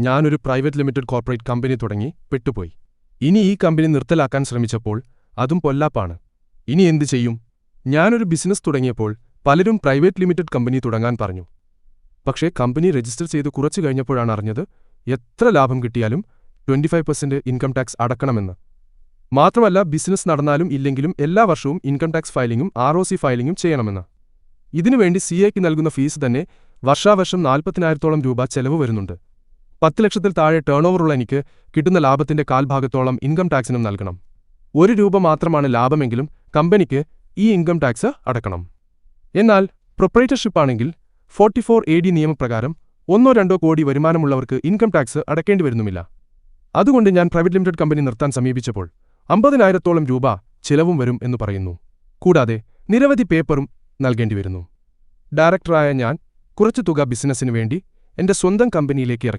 ഞാനൊരു private limited corporate company തുടങ്ങി പെട്ടുപോയി. ഇനി ഈ കമ്പനി നിർത്തലാക്കാൻ ശ്രമിച്ചപ്പോൾ അതും പൊല്ലാപ്പാണ്. ഇനി എന്തു ചെയ്യും? ഞാനൊരു ബിസിനസ് തുടങ്ങിയപ്പോൾ പലരും പ്രൈവറ്റ് ലിമിറ്റഡ് കമ്പനി തുടങ്ങാൻ പറഞ്ഞു. പക്ഷേ കമ്പനി രജിസ്റ്റർ ചെയ്ത് കുറച്ചു കഴിഞ്ഞപ്പോഴാണ് അറിഞ്ഞത് എത്ര ലാഭം കിട്ടിയാലും 25% ഫൈവ് പെർസെന്റ് ഇൻകം ടാക്സ് അടക്കണമെന്ന്. മാത്രമല്ല ബിസിനസ് നടന്നാലും ഇല്ലെങ്കിലും എല്ലാ വർഷവും ഇൻകം ടാക്സ് ഫയലിംഗും ആർ ഒ സി ഫയലിംഗും ചെയ്യണമെന്ന്. ഇതിനുവേണ്ടി സി എക്ക് നൽകുന്ന ഫീസ് തന്നെ വർഷാവർഷം നാൽപ്പത്തിനായിരത്തോളം രൂപ ചെലവ് വരുന്നുണ്ട്. പത്ത് ലക്ഷത്തിൽ താഴെ ടേണോവറുള്ള എനിക്ക് കിട്ടുന്ന ലാഭത്തിന്റെ കാൽഭാഗത്തോളം ഇൻകം ടാക്സിനും നൽകണം. ഒരു രൂപ മാത്രമാണ് ലാഭമെങ്കിലും കമ്പനിക്ക് ഈ ഇൻകം ടാക്സ് അടക്കണം. എന്നാൽ പ്രൊപ്പറേറ്റർഷിപ്പാണെങ്കിൽ ഫോർട്ടിഫോർ എ ഡി നിയമപ്രകാരം ഒന്നോ രണ്ടോ കോടി വരുമാനമുള്ളവർക്ക് ഇൻകം ടാക്സ് അടക്കേണ്ടി വരുന്നുമില്ല. അതുകൊണ്ട് ഞാൻ പ്രൈവറ്റ് ലിമിറ്റഡ് കമ്പനി നിർത്താൻ സമീപിച്ചപ്പോൾ അമ്പതിനായിരത്തോളം രൂപ ചിലവും വരും എന്ന് പറയുന്നു. കൂടാതെ നിരവധി പേപ്പറും നൽകേണ്ടി വരുന്നു. ഡയറക്ടറായ ഞാൻ കുറച്ചു തുക ബിസിനസ്സിനു വേണ്ടി എന്റെ സ്വന്തം കമ്പനിയിലേക്ക് ഇറക്കി.